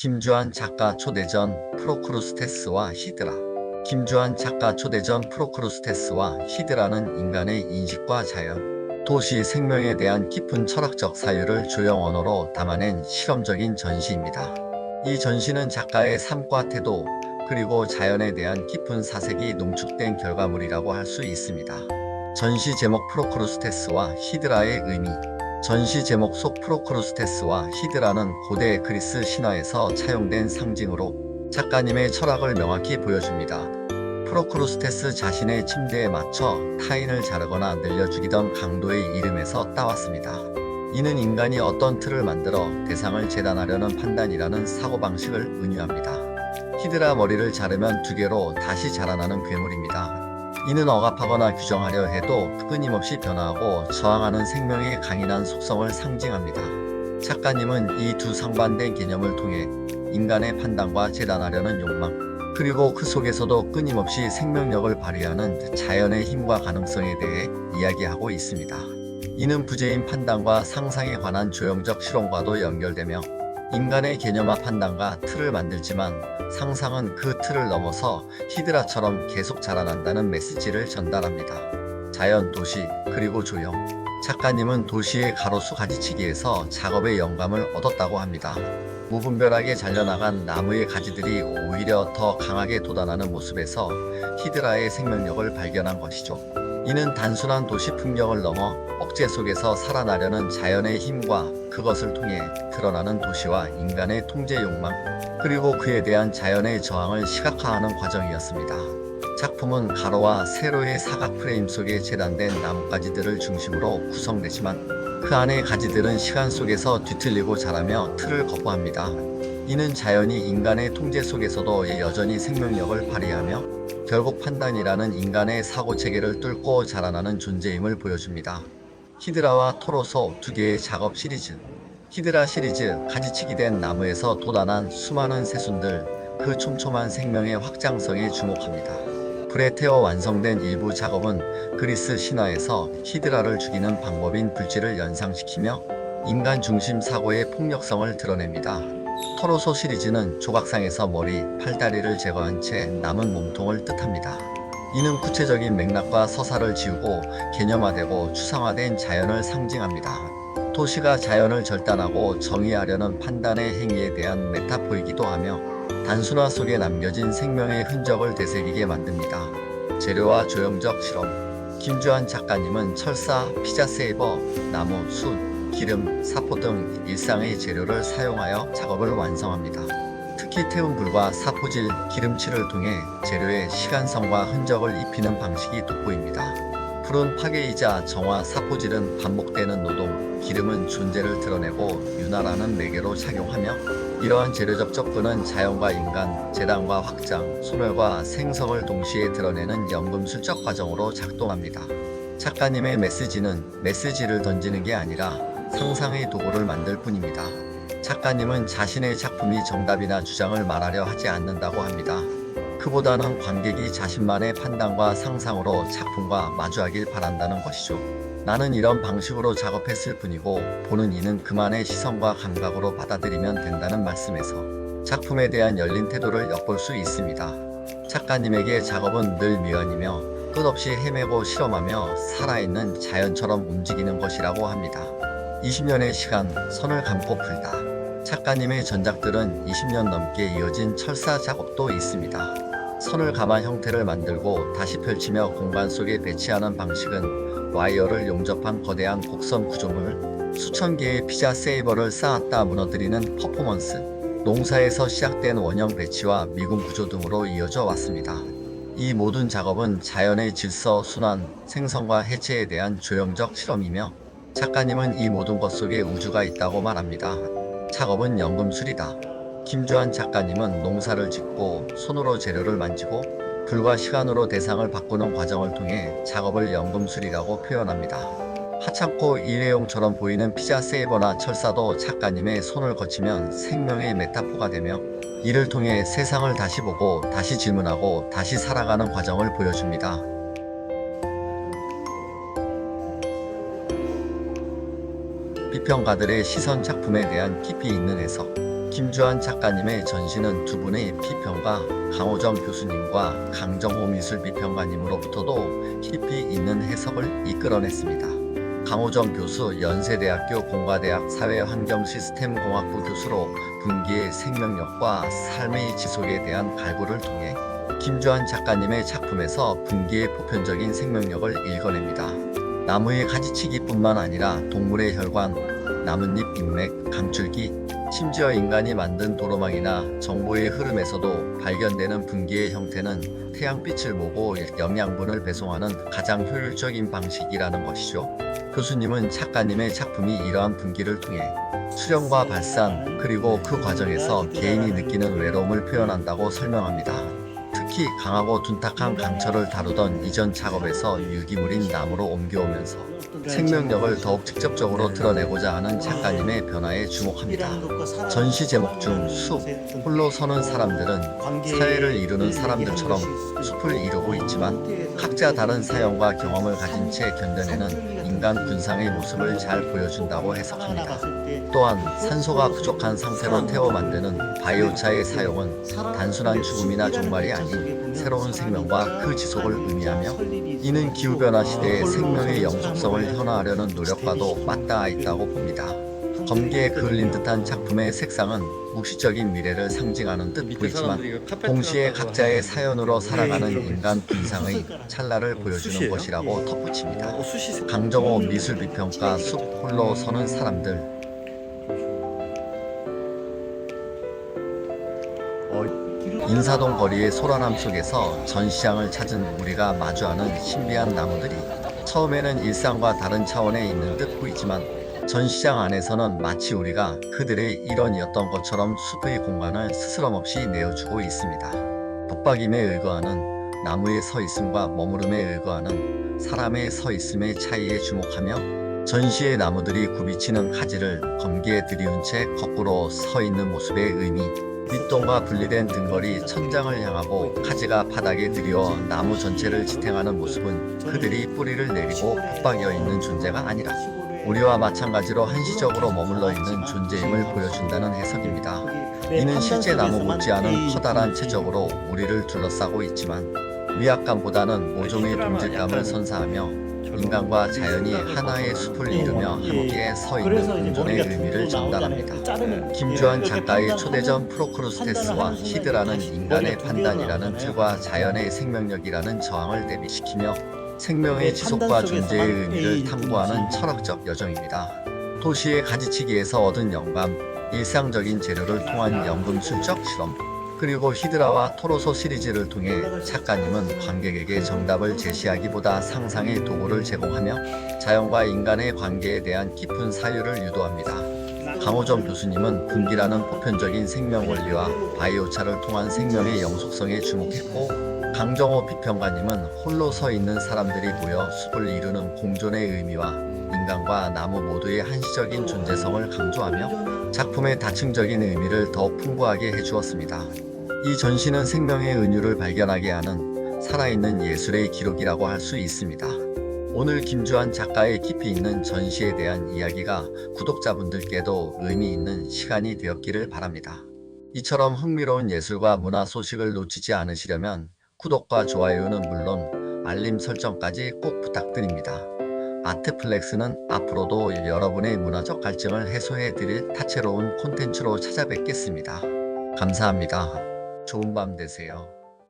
김주한 작가 초대전 프로크루스테스와 히드라 김주한 작가 초대전 프로크루스테스와 히드라는 인간의 인식과 자연, 도시 생명에 대한 깊은 철학적 사유를 조형 언어로 담아낸 실험적인 전시입니다. 이 전시는 작가의 삶과 태도, 그리고 자연에 대한 깊은 사색이 농축된 결과물이라고 할 수 있습니다. 전시 제목 프로크루스테스와 히드라의 의미 전시 제목 속 프로크루스테스와 히드라는 고대 그리스 신화에서 차용된 상징으로 작가님의 철학을 명확히 보여줍니다. 프로크루스테스 자신의 침대에 맞춰 타인을 자르거나 늘려 죽이던 강도의 이름에서 따왔습니다. 이는 인간이 어떤 틀을 만들어 대상을 재단하려는 판단이라는 사고방식을 의미합니다. 히드라 머리를 자르면 두 개로 다시 자라나는 괴물입니다. 이는 억압하거나 규정하려 해도 끊임없이 변화하고 저항하는 생명의 강인한 속성을 상징합니다. 작가님은 이 두 상반된 개념을 통해 인간의 판단과 재단하려는 욕망, 그리고 그 속에서도 끊임없이 생명력을 발휘하는 자연의 힘과 가능성에 대해 이야기하고 있습니다. 이는 부재인 판단과 상상에 관한 조형적 실험과도 연결되며 인간의 개념화 판단과 틀을 만들지만 상상은 그 틀을 넘어서 히드라처럼 계속 자라난다는 메시지를 전달합니다. 자연, 도시, 그리고 조형. 작가님은 도시의 가로수 가지치기에서 작업의 영감을 얻었다고 합니다. 무분별하게 잘려나간 나무의 가지들이 오히려 더 강하게 돋아나는 모습에서 히드라의 생명력을 발견한 것이죠. 이는 단순한 도시 풍경을 넘어 억제 속에서 살아나려는 자연의 힘과 그것을 통해 드러나는 도시와 인간의 통제 욕망, 그리고 그에 대한 자연의 저항을 시각화하는 과정이었습니다. 작품은 가로와 세로의 사각 프레임 속에 재단된 나뭇가지들을 중심으로 구성되지만 그 안의 가지들은 시간 속에서 뒤틀리고 자라며 틀을 거부합니다. 이는 자연이 인간의 통제 속에서도 여전히 생명력을 발휘하며 결국 판단이라는 인간의 사고 체계를 뚫고 자라나는 존재임을 보여줍니다. 히드라와 토로소 두 개의 작업 시리즈. 히드라 시리즈 가지치기 된 나무에서 돋아난 수많은 새순들 그 촘촘한 생명의 확장성에 주목합니다. 불에 태워 완성된 일부 작업은 그리스 신화에서 히드라를 죽이는 방법인 불질을 연상시키며 인간 중심 사고의 폭력성을 드러냅니다. 토로소 시리즈는 조각상에서 머리, 팔다리를 제거한 채 남은 몸통을 뜻합니다. 이는 구체적인 맥락과 서사를 지우고 개념화되고 추상화된 자연을 상징합니다. 도시가 자연을 절단하고 정의하려는 판단의 행위에 대한 메타포이기도 하며 단순화 속에 남겨진 생명의 흔적을 되새기게 만듭니다. 재료와 조형적 실험 김주한 작가님은 철사, 피자 세이버, 나무, 숯, 기름, 사포 등 일상의 재료를 사용하여 작업을 완성합니다. 특히 태운 불과 사포질, 기름칠을 통해 재료의 시간성과 흔적을 입히는 방식이 돋보입니다. 불은 파괴이자 정화, 사포질은 반복되는 노동, 기름은 존재를 드러내고 윤활하는 매개로 작용하며 이러한 재료적 접근은 자연과 인간, 재단과 확장, 소멸과 생성을 동시에 드러내는 연금 술적 과정으로 작동합니다. 작가님의 메시지는 메시지를 던지는 게 아니라 상상의 도구를 만들 뿐입니다. 작가님은 자신의 작품이 정답이나 주장을 말하려 하지 않는다고 합니다. 그보다는 관객이 자신만의 판단과 상상으로 작품과 마주하길 바란다는 것이죠. 나는 이런 방식으로 작업했을 뿐이고 보는 이는 그만의 시선과 감각으로 받아들이면 된다는 말씀에서 작품에 대한 열린 태도를 엿볼 수 있습니다. 작가님에게 작업은 늘 미완이며 끝없이 헤매고 실험하며 살아있는 자연처럼 움직이는 것이라고 합니다. 20년의 시간, 선을 감고 풀다. 작가님의 전작들은 20년 넘게 이어진 철사 작업도 있습니다. 선을 감한 형태를 만들고 다시 펼치며 공간 속에 배치하는 방식은 와이어를 용접한 거대한 곡선 구조물, 수천 개의 피자 세이버를 쌓았다 무너뜨리는 퍼포먼스, 농사에서 시작된 원형 배치와 미군 구조 등으로 이어져 왔습니다. 이 모든 작업은 자연의 질서, 순환, 생성과 해체에 대한 조형적 실험이며 작가님은 이 모든 것 속에 우주가 있다고 말합니다. 작업은 연금술이다. 김주한 작가님은 농사를 짓고 손으로 재료를 만지고 불과 시간으로 대상을 바꾸는 과정을 통해 작업을 연금술이라고 표현합니다. 하찮고 일회용처럼 보이는 피자 세이버나 철사도 작가님의 손을 거치면 생명의 메타포가 되며 이를 통해 세상을 다시 보고 다시 질문하고 다시 살아가는 과정을 보여줍니다. 비평가들의 시선 작품에 대한 깊이 있는 해석 김주한 작가님의 전시는 두 분의 비평가 강호정 교수님과 강정호 미술 비평가님으로부터도 깊이 있는 해석을 이끌어냈습니다. 강호정 교수 연세대학교 공과대학 사회환경시스템공학부 교수로 분기의 생명력과 삶의 지속에 대한 갈구를 통해 김주한 작가님의 작품에서 분기의 보편적인 생명력을 읽어냅니다. 나무의 가지치기뿐만 아니라 동물의 혈관, 나뭇잎 인맥, 강줄기, 심지어 인간이 만든 도로망이나 정보의 흐름에서도 발견되는 분기의 형태는 태양빛을 보고 영양분을 배송하는 가장 효율적인 방식이라는 것이죠. 교수님은 작가님의 작품이 이러한 분기를 통해 수령과 발산 그리고 그 과정에서 개인이 느끼는 외로움을 표현한다고 설명합니다. 특히 강하고 둔탁한 강철을 다루던 이전 작업에서 유기물인 나무로 옮겨오면서 생명력을 더욱 직접적으로 드러내고자 하는 작가님의 변화에 주목합니다. 전시 제목 중 숲, 홀로 서는 사람들은 사회를 이루는 사람들처럼 숲을 이루고 있지만 각자 다른 사연과 경험을 가진 채 견뎌내는 인간 군상의 모습을 잘 보여준다고 해석합니다. 또한 산소가 부족한 상태로 태워 만드는 바이오차의 사용은 단순한 죽음이나 종말이 아닌 새로운 생명과 그 지속을 의미하며 이는 기후변화 시대의 생명의 영속성을 현화하려는 노력과도 맞닿아 있다고 봅니다. 검게에 그을린 듯한 작품의 색상은 묵시적인 미래를 상징하는 듯 보이지만 동시에 각자의 사연으로 살아가는 인간 분상의 찰나를 보여주는 것이라고 덧붙입니다. 강정호 미술비평가 숲 홀로 서는 사람들. 인사동 거리의 소란함 속에서 전시장을 찾은 우리가 마주하는 신비한 나무들이 처음에는 일상과 다른 차원에 있는 듯 보이지만 전시장 안에서는 마치 우리가 그들의 일원이었던 것처럼 숲의 공간을 스스럼 없이 내어주고 있습니다. 붙박임에 의거하는 나무의 서 있음과 머무름에 의거하는 사람의 서 있음의 차이에 주목하며 전시의 나무들이 굽이치는 가지를 검기에 들이운 채 거꾸로 서 있는 모습의 의미 밑동과 분리된 등걸이 천장을 향하고 가지가 바닥에 들이어 나무 전체를 지탱하는 모습은 그들이 뿌리를 내리고 붙박여 있는 존재가 아니라 우리와 마찬가지로 한시적으로 머물러 있는 존재임을 보여준다는 해석입니다. 이는 실제 나무 못지않은 커다란 체적으로 우리를 둘러싸고 있지만 위압감보다는 모종의 동질감을 선사하며 인간과 자연이 하나의 숲을 이루며 함께 서 있는 공존의 의미를 전달합니다. 김주한 작가의 초대전 프로크루스테스와 히드라는 인간의 판단이라는 틀과 자연의 생명력이라는 저항을 대비시키며 생명의 지속과 존재의 의미를 탐구하는 철학적 여정입니다. 도시의 가지치기에서 얻은 영감, 일상적인 재료를 통한 연금술적 실험, 그리고 히드라와 토로소 시리즈를 통해 작가님은 관객에게 정답을 제시하기보다 상상의 도구를 제공하며 자연과 인간의 관계에 대한 깊은 사유를 유도합니다. 강호정 교수님은 분기라는 보편적인 생명 원리와 바이오차를 통한 생명의 영속성에 주목했고 강정호 비평가님은 홀로 서 있는 사람들이 모여 숲을 이루는 공존의 의미와 인간과 나무 모두의 한시적인 존재성을 강조하며 작품의 다층적인 의미를 더 풍부하게 해주었습니다. 이 전시는 생명의 은유를 발견하게 하는 살아있는 예술의 기록이라고 할 수 있습니다. 오늘 김주한 작가의 깊이 있는 전시에 대한 이야기가 구독자분들께도 의미 있는 시간이 되었기를 바랍니다. 이처럼 흥미로운 예술과 문화 소식을 놓치지 않으시려면 구독과 좋아요는 물론 알림 설정까지 꼭 부탁드립니다. 아트플렉스는 앞으로도 여러분의 문화적 갈증을 해소해 드릴 다채로운 콘텐츠로 찾아뵙겠습니다. 감사합니다. 좋은 밤 되세요.